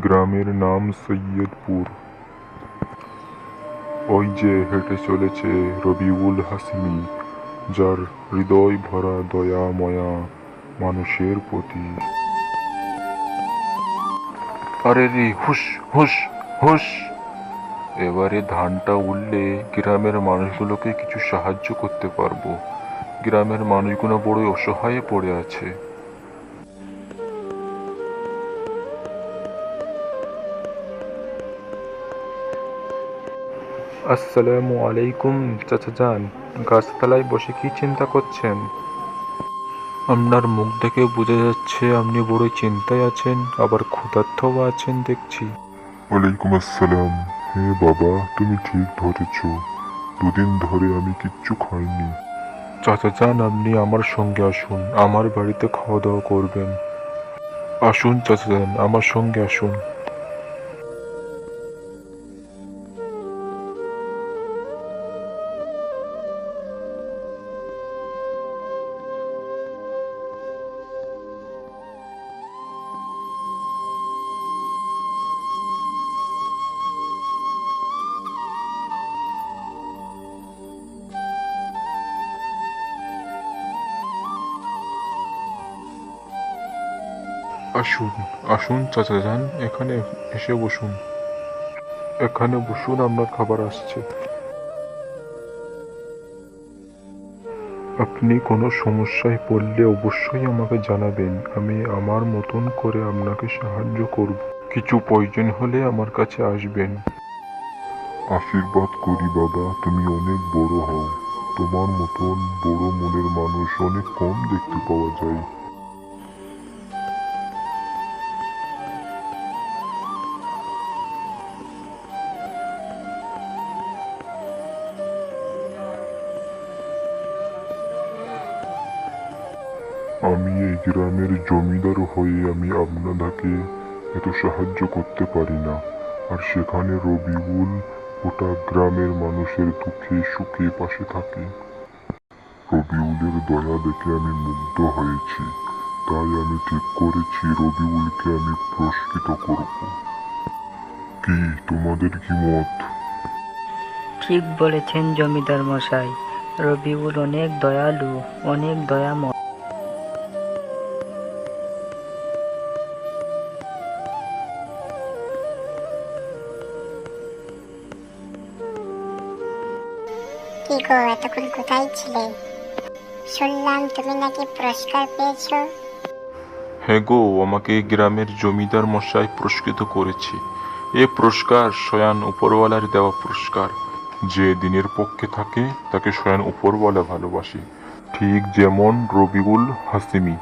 গ্রামের নাম সৈয়দপুর। ওই যে হেঁটে চলেছে রবিউল হাসিমি, যার হৃদয় ভরা দয়া ময়া মানুষের প্রতি। আরে রে হুস হুস হুস এবারে ধানটা উঠলে গ্রামের মানুষগুলোকে কিছু সাহায্য করতে পারব। গ্রামের মানুষগুলো বড়ই অসহায়ে পড়ে আছে। আসসালামু আলাইকুম চাচা যান গাছতলায় বসে কি চিন্তা করছেন? আপনার মুখ দেখে বোঝা যাচ্ছে আপনি বড় চিন্তায় আছেন আবার ক্ষুধার্থও আছেন দেখছি। ওয়ালাইকুম আসসালাম। হে বাবা তুমি ঠিক ধরেছ। দুদিন ধরে আমি কিচ্ছু খাইনি। চাচা যান আপনি আমার সঙ্গে আসুন আমার বাড়িতে খাওয়া দাওয়া করবেন। আসুন চাচা যান আমার সঙ্গে আসুন। আসুন আসুন, চাচা যান, এখানে এসে বসুন। এখানে বসুন আপনার খাবার আসছে। আপনি কোনো সমস্যায় পড়লে অবশ্যই আমাকে জানাবেন। আমি আমার মতন করে আপনাকে সাহায্য করব। কিছু প্রয়োজন হলে আমার কাছে আসবেন। আশীর্বাদ করি, বাবা। তুমি অনেক বড় হও। তোমার মতন বড় মনের মানুষ অনেক কম দেখতে পাওয়া যায়। আমি এই গ্রামের জমিদার হয়ে আমি আপনাকে এত সাহায্য করতে পারি না। আর সেখানে রবিউল গোটা গ্রামের মানুষের দুঃখে সুখে পাশে থাকে। রবিউলের দয়া দেখে আমি মুগ্ধ হয়েছি। তাই আমি ঠিক করেছি রবিউলকে আমি পুরস্কৃত করব। কি, তোমাদের কি মত? ঠিক বলেছেন জমিদার মশাই। রবিউল অনেক দয়ালু, অনেক দয়াময়। কি এতক্ষণ কোথায় ছিলে? শুনলাম তুমি নাকি পুরস্কার পেয়েছ। হ্যাঁ গো, আমাকে গ্রামের জমিদার মশাই পুরস্কৃত করেছে। এ পুরস্কার স্বয়ং উপরওয়ালার দেওয়া পুরস্কার। যে দিনের পক্ষে থাকে, তাকে স্বয়ং উপরওয়ালা ভালোবাসে। ঠিক যেমন রবিউল হাসিমি।